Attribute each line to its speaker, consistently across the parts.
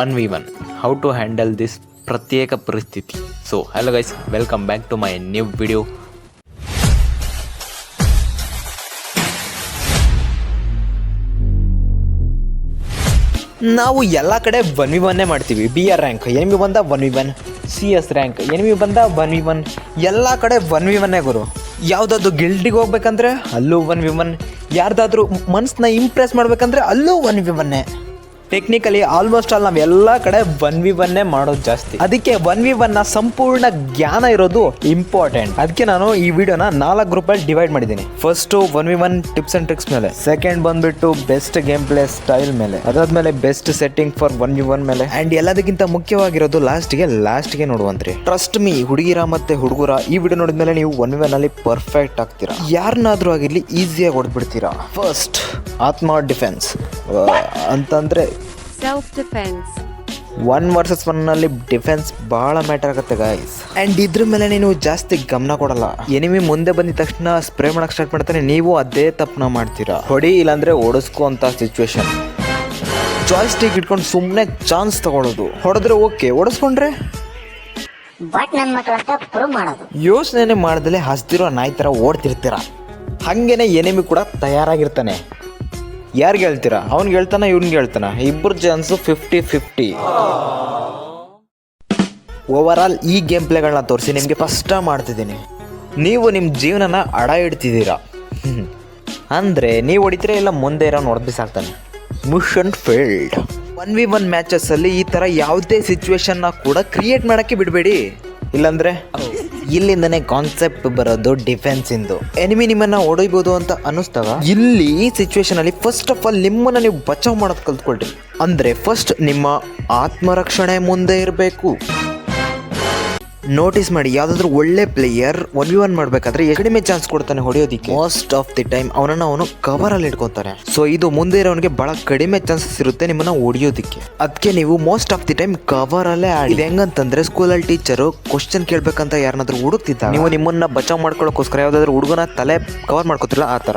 Speaker 1: One v one. How to handle this ಪ್ರತ್ಯೇಕ ಪರಿಸ್ಥಿತಿ. So hello guys welcome back to my new video ನಾವು ಎಲ್ಲ ಕಡೆ one V ಒನ್ನೇ ಮಾಡ್ತೀವಿ. B R rank N V ಬಂದ one v one. C S rank N V ಬಂದ one V one. ಎಲ್ಲ ಕಡೆ ಒನ್ ವಿ ಒನ್ನೇ ಗುರು. ಯಾವುದಾದ್ರು ಗಿಲ್ಡಿಗೆ ಹೋಗ್ಬೇಕಂದ್ರೆ ಅಲ್ಲೂ ಒನ್ ವಿ ಒನ್. ಯಾರ್ದಾದ್ರೂ ಮನ್ಸನ್ನ ಇಂಪ್ರೆಸ್ ಮಾಡ್ಬೇಕಂದ್ರೆ ಅಲ್ಲೂ ಒನ್ ವಿ ಒನ್ನೇ. ಟೆಕ್ನಿಕಲಿ ಆಲ್ಮೋಸ್ಟ್ ಆಲ್ ನಾವು ಎಲ್ಲ ಕಡೆ ಒನ್ ವಿ ಒನ್ನೇ ಮಾಡೋದು ಜಾಸ್ತಿ. ಅದಕ್ಕೆ ಒನ್ ವಿ ಒನ್ನ ಸಂಪೂರ್ಣ ಜ್ಞಾನ ಇರೋದು ಇಂಪಾರ್ಟೆಂಟ್ ಅದಕ್ಕೆ ನಾನು ಈ ವಿಡಿಯೋನ ನಾಲ್ಕು ಗ್ರೂಪಲ್ಲಿ ಡಿವೈಡ್ ಮಾಡಿದ್ದೀನಿ. First one v one tips and tricks ಮೇಲೆ. ಸೆಕೆಂಡ್ ಬಂದ್ಬಿಟ್ಟು ಬೆಸ್ಟ್ ಗೇಮ್ ಪ್ಲೇ ಸ್ಟೈಲ್ ಮೇಲೆ. ಅದಾದ್ಮೇಲೆ best setting for one v one ಮೇಲೆ. ಅಂಡ್ ಎಲ್ಲದಕ್ಕಿಂತ ಮುಖ್ಯವಾಗಿರೋದು ಲಾಸ್ಟ್ಗೆ ಲಾಸ್ಟ್ಗೆ ನೋಡುವಂತ್ರಿ. ಟ್ರಸ್ಟ್ ಮೀ ಹುಡುಗಿರ ಮತ್ತೆ ಹುಡುಗರ ಈ ವಿಡಿಯೋ ನೋಡಿದ್ಮೇಲೆ ನೀವು ಒನ್ ವಿ ಒನ್ ಅಲ್ಲಿ ಪರ್ಫೆಕ್ಟ್ ಆಗ್ತೀರಾ. ಯಾರನ್ನಾದ್ರೂ ಆಗಿರ್ಲಿ ಈಸಿಯಾಗಿ ಹೊಡೆದ್ಬಿಡ್ತೀರಾ. ಫಸ್ಟ್ ಆತ್ಮ ಡಿಫೆನ್ಸ್ ಅಂತಂದ್ರೆ
Speaker 2: Self ಡಿಫೆನ್ಸ್
Speaker 1: ಒನ್ ವರ್ಸಸ್ ಒನ್ನಲ್ಲಿ ಡಿಫೆನ್ಸ್ ಭಾಳ ಮ್ಯಾಟರ್ ಆಗುತ್ತೆ ಗಾಯ್ಸ್ ಆ್ಯಂಡ್ ಇದ್ರ ಮೇಲೆ ನೀವು ಜಾಸ್ತಿ ಗಮನ ಕೊಡಲ್ಲ. ಎನಿಮಿ ಮುಂದೆ ಬಂದಿದ ತಕ್ಷಣ ಸ್ಪ್ರೇ ಮಾಡಕ್ಕೆ ಸ್ಟಾರ್ಟ್ ಮಾಡ್ತಾನೆ ನೀವು ಅದೇ ತಪ್ಪನ ಮಾಡ್ತೀರಾ? ಹೊಡಿ ಇಲ್ಲಾಂದ್ರೆ ಓಡಿಸ್ಕೋ ಅಂತ ಸಿಚುವೇಶನ್ ಜಾಯ್ ಸ್ಟಿಕ್ ಇಟ್ಕೊಂಡು ಸುಮ್ಮನೆ ಚಾನ್ಸ್ ತಗೊಳ್ಳೋದು ಹೊಡೆದ್ರೆ ಓಕೆ ಓಡಿಸ್ಕೊಂಡ್ರೆ?
Speaker 3: ಬಟ್ ನನ್ನ ಮಕ್ಕಳು ಪ್ರೂವ್ ಮಾಡೋದು.
Speaker 1: ಯೋಚನೆ ಮಾಡ್ದಲೆ ಹಸ್ದಿರೋ ನಾಯಿ ಥರ ಓಡ್ತಿರ್ತೀರ? ಹಾಗೇನೆ ಎನಿಮಿ ಕೂಡ ತಯಾರಾಗಿರ್ತಾನೆ. ಯಾರಿಗೆ ಹೇಳ್ತೀರಾ? ಅವ್ನಿಗೆ ಹೇಳ್ತಾನ ಇವ್ನಿಗೆ ಹೇಳ್ತಾನ. ಇಬ್ಬರು chance fifty fifty over all ಈ ಗೇಮ್ ಪ್ಲೇಗಳನ್ನ ತೋರಿಸಿ ನಿಮಗೆ ಸ್ಪಷ್ಟ ಮಾಡ್ತಿದ್ದೀನಿ. ನೀವು ನಿಮ್ಮ ಜೀವನನ ಅಡ ಇಡ್ತಿದ್ದೀರಾ. ಅಂದರೆ, ನೀವು ಹೊಡಿತೀರ ಇಲ್ಲ ಮುಂದೆ ಇರೋ ನೋಡ್ಬಿಸಾಕ್ತಾನೆ mission field one v one ಮ್ಯಾಚಸ್ಸಲ್ಲಿ ಈ ಥರ ಯಾವುದೇ ಸಿಚುವೇಶನ್ನ ಕೂಡ ಕ್ರಿಯೇಟ್ ಮಾಡೋಕ್ಕೆ ಬಿಡಬೇಡಿ. ಇಲ್ಲಾಂದ್ರೆ ಇಲ್ಲಿಂದನೇ ಕಾನ್ಸೆಪ್ಟ್ ಬರೋದು ಡಿಫೆನ್ಸ್ ಇಂದು. ಎನಿಮಿ ನಿಮ್ಮನ್ನ ಹೊಡಿಬೋದು ಅಂತ ಅನ್ನಿಸ್ದಾಗ ಇಲ್ಲಿ ಈ ಸಿಚುವೇಶನ್ ಅಲ್ಲಿ ಫಸ್ಟ್ ಆಫ್ ಆಲ್ ನಿಮ್ಮನ್ನ ನೀವು ಬಚಾವ್ ಮಾಡೋದು ಕಲ್ತ್ಕೊಳ್ರಿ. ಅಂದ್ರೆ ಫಸ್ಟ್ ನಿಮ್ಮ ಆತ್ಮರಕ್ಷಣೆ ಮುಂದೆ ಇರಬೇಕು. ನೋಟಿಸ್ ಮಾಡಿ ಯಾವ್ದಾದ್ರು ಒಳ್ಳೆ ಪ್ಲೇಯರ್ ಒನ್ ವಿ ಒನ್ ಮಾಡ್ಬೇಕಾದ್ರೆ ಕಡಿಮೆ ಚಾನ್ಸ್ ಕೊಡ್ತಾನೆ ಹೊಡೆಯೋದಿಕ್ಕೆ? ಮೋಸ್ಟ್ ಆಫ್ ದಿ ಟೈಮ್ ಅವನನ್ನ ಅವನು ಕವರ್ ಅಲ್ಲಿ ಇಟ್ಕೊತಾನೆ ಸೊ ಇದು ಮುಂದೆ ಇರೋನಿಗೆ ಬಹಳ ಕಡಿಮೆ ಚಾನ್ಸಸ್ ಇರುತ್ತೆ ನಿಮ್ಮನ್ನ ಹೊಡಿಯೋದಿಕ್ಕೆ. ಅದಕ್ಕೆ ನೀವು most of the time cover ಅಲ್ಲೇ ಆಡಿ. ಇದು ಸ್ಕೂಲ್ ಸ್ಕೂಲಲ್ಲಿ ಟೀಚರು ಕ್ವಶನ್ ಕೇಳ್ಬೇಕಂತ ಯಾರನ್ನಾದ್ರೂ ಹುಡುಕ್ತಿದ್ದ ನೀವು ನಿಮ್ಮನ್ನ ಬಚಾವ್ ಮಾಡ್ಕೊಳ್ಳೋಕೋಸ್ಕರ ಯಾವ್ದಾದ್ರು ಹುಡುಗನ ತಲೆ ಕವರ್ ಮಾಡ್ಕೋತಿಲ್ಲ ಆ ತರ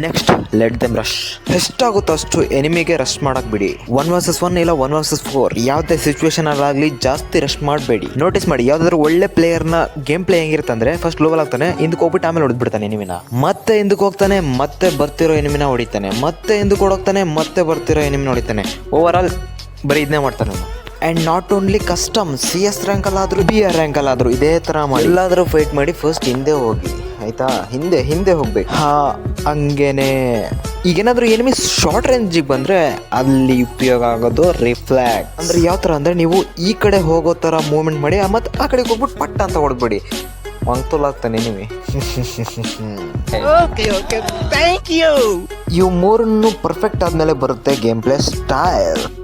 Speaker 1: ನೆಕ್ಸ್ಟ್ ಲೆಟ್ ದೆಮ್ ರಶ್ ಎಷ್ಟಾಗುತ್ತೋ ಅಷ್ಟು ಎನಿಮಿಗೆ ರಶ್ ಮಾಡಕ್ ಬಿಡಿ. ಒನ್ ವರ್ಸಸ್ ಒನ್ ಇಲ್ಲ ಒನ್ ವರ್ಸಸ್ ಫೋರ್ ಯಾವುದೇ ಸಿಚುವೇಶನ್ ಆಗಲಿ ಜಾಸ್ತಿ ರಶ್ ಮಾಡಬೇಡಿ. ನೋಟಿಸ್ ಮಾಡಿ ಯಾವ್ದಾದ್ರು ಒಳ್ಳೆ ಪ್ಲೇಯರ್ನ ಗೇಮ್ ಪ್ಲೇ ಹೆಂಗಿರ್ತಂದ್ರೆ ಫಸ್ಟ್ ಲೋವಲ್ ಆಗ್ತಾನೆ ಹಿಂದಕ್ಕೆ ಹೋಗ್ಬಿಟ್ಟು ಆಮೇಲೆ ಹೊಡೆದ್ಬಿಡ್ತಾನೆ ಎನಿಮಿನ ಮತ್ತೆ ಹಿಂದಕ್ಕೆ ಹೋಗ್ತಾನೆ ಮತ್ತೆ ಬರ್ತಿರೋ ಎನಿಮಿನ ಹೊಡಿತಾನೆ. ಮತ್ತೆ ಹಿಂದಕ್ಕೆ ಹೊಡೋಗ್ತಾನೆ ಮತ್ತೆ ಬರ್ತಿರೋ ಎನಿಮಿನ ಹೊಡಿತಾನೆ. ಓವರ್ ಆಲ್ ಬರೀ ಇದನ್ನೇ ಮಾಡ್ತಾನೆ and and not only custom C S rank ಅಲ್ಲಾದರೂ B R rank ಅಲ್ಲಾದರೂ ಇದೇ ಥರ ಮಾಡಿ. ಎಲ್ಲಾದರೂ ಫೈಟ್ ಮಾಡಿ ಫಸ್ಟ್ ಹಿಂದೆ ಹೋಗಿ. ಆಯ್ತಾ? ಹಿಂದೆ ಹಿಂದೆ ಹೋಗ್ಬೇಕು. ಹಾ. ಹಂಗೇನೆ. ಈಗೇನಾದರೂ ಎನಿಮಿ ಶಾರ್ಟ್ ರೇಂಜಿಗೆ ಬಂದರೆ ಅಲ್ಲಿ ಉಪಯೋಗ ಆಗೋದು ರಿಫ್ಲ್ಯಾಕ್ಟ್ ಅಂದ್ರೆ ಯಾವ ಥರ ಅಂದರೆ ನೀವು ಈ ಕಡೆ ಹೋಗೋ ಥರ ಮೂವ್ಮೆಂಟ್ ಮಾಡಿ ಮತ್ತು ಆ ಕಡೆಗೆ ಹೋಗ್ಬಿಟ್ಟು ಪಟ್ಟ ಅಂತ ಹೊಡೆದ್ಬಿಡಿ. ಆಗ್ತಾನೆ ಎನಿಮಿ ಇವು ಮೂರನ್ನು ಪರ್ಫೆಕ್ಟ್ ಆದ್ಮೇಲೆ ಬರುತ್ತೆ game play style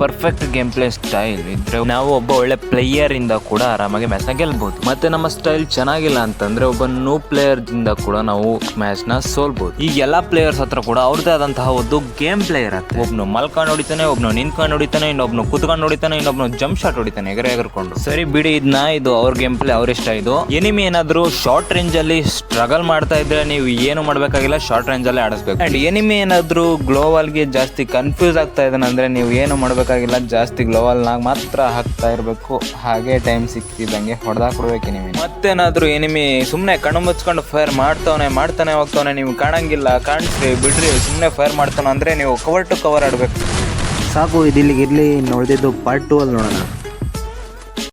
Speaker 4: perfect game play style ಇದ್ರೆ ನಾವು ಒಬ್ಬ ಒಳ್ಳೆ ಪ್ಲೇಯರ್ ಇಂದ ಕೂಡ ಆರಾಮಾಗಿ ಮ್ಯಾಚ್ನ ಗೆಲ್ಬಹುದು ಮತ್ತೆ ನಮ್ಮ ಸ್ಟೈಲ್ ಚೆನ್ನಾಗಿಲ್ಲ ಅಂತಂದ್ರೆ ಒಬ್ಬ ನೂ ಪ್ಲೇಯರ್ ಇಂದ ಕೂಡ ನಾವು ಮ್ಯಾಚ್ನ ಸೋಲ್ಬಹುದು ಈ ಎಲ್ಲಾ ಪ್ಲೇಯರ್ಸ್ ಹತ್ರ ಕೂಡ ಅವ್ರದೇ ಆದಂತಹ ಒಂದು ಗೇಮ್ ಪ್ಲೇಯರ್ ಇರುತ್ತೆ ಒಬ್ನು ಮಲ್ಕೊಂಡು ಹೊಡಿತಾನೆ ಒಬ್ನು ನಿಂತ್ಕೊಂಡು ಹೊಡಿತಾನೆ ಇನ್ನೊಬ್ನು ಕುತ್ಕೊಂಡು ಹೊಡಿತಾನೆ ಇನ್ನೊಬ್ನು ಜಂಪ್ ಶಾಟ್ ಹೊಡಿತಾನೆ ಎಗರೆ ಎಗರ್ಕೊಂಡು. ಸರಿ ಬಿಡಿ ಇದನ್ನ ಇದು ಅವ್ರ ಗೇಮ್ ಪ್ಲೇ ಅವ್ರ ಇಷ್ಟ ಇದು. ಎನಿಮಿ ಏನಾದ್ರು ಶಾರ್ಟ್ ರೇಂಜ್ ಅಲ್ಲಿ ಸ್ಟ್ರಗಲ್ ಮಾಡ್ತಾ ಇದ್ರೆ ನೀವು ಏನು ಮಾಡ್ಬೇಕಾಗಿಲ್ಲ ಶಾರ್ಟ್ ರೇಂಜ್ ಅಲ್ಲಿ ಆಡಿಸ್ಬೇಕು. ಅಂಡ್ ಎನಿಮಿ ಏನಾದ್ರು ಗ್ಲೋವಲ್ಗೆ ಜಾಸ್ತಿ ಕನ್ಫ್ಯೂಸ್ ಆಗ್ತಾ ಇದ್ದಾನೆ ಅಂದ್ರೆ ನೀವು ಏನು ಮಾಡ್ಬೇಕಾಗಿಲ್ಲ ಜಾಸ್ತಿ ಗ್ಲೋವಲ್ನಾಗ ಮಾತ್ರ ಹಾಕ್ತಾ ಇರಬೇಕು. ಹಾಗೆ ಟೈಮ್ ಸಿಕ್ತಿದ್ದಂಗೆ ಹೊಡೆದಾಕ್ ಕೊಡ್ಬೇಕು ಎನಿಮಿ ಮತ್ತೇನಾದರೂ ಎನಿಮಿ ಸುಮ್ಮನೆ ಕಣ್ಣು ಮುಚ್ಕೊಂಡು ಫೈರ್ ಮಾಡ್ತಾವನೆ ಮಾಡ್ತಾನೆ ಹೋಗ್ತಾವನೆ ನೀವು ಕಾಣಂಗಿಲ್ಲ ಕಾಣಿಸ್ರಿ ಬಿಡ್ರಿ ಸುಮ್ಮನೆ ಫೈರ್ ಮಾಡ್ತಾನೆ ಅಂದರೆ ನೀವು ಕವರ್ ಟು ಕವರ್ ಆಡಬೇಕು.
Speaker 1: ಸಾಕು ಇದು ಇಲ್ಲಿಗೆ ಇರಲಿ ನೋಡಿದ್ದು ಪಾರ್ಟ್ ಟೂ ಅಲ್ಲಿ ನೋಡೋಣ.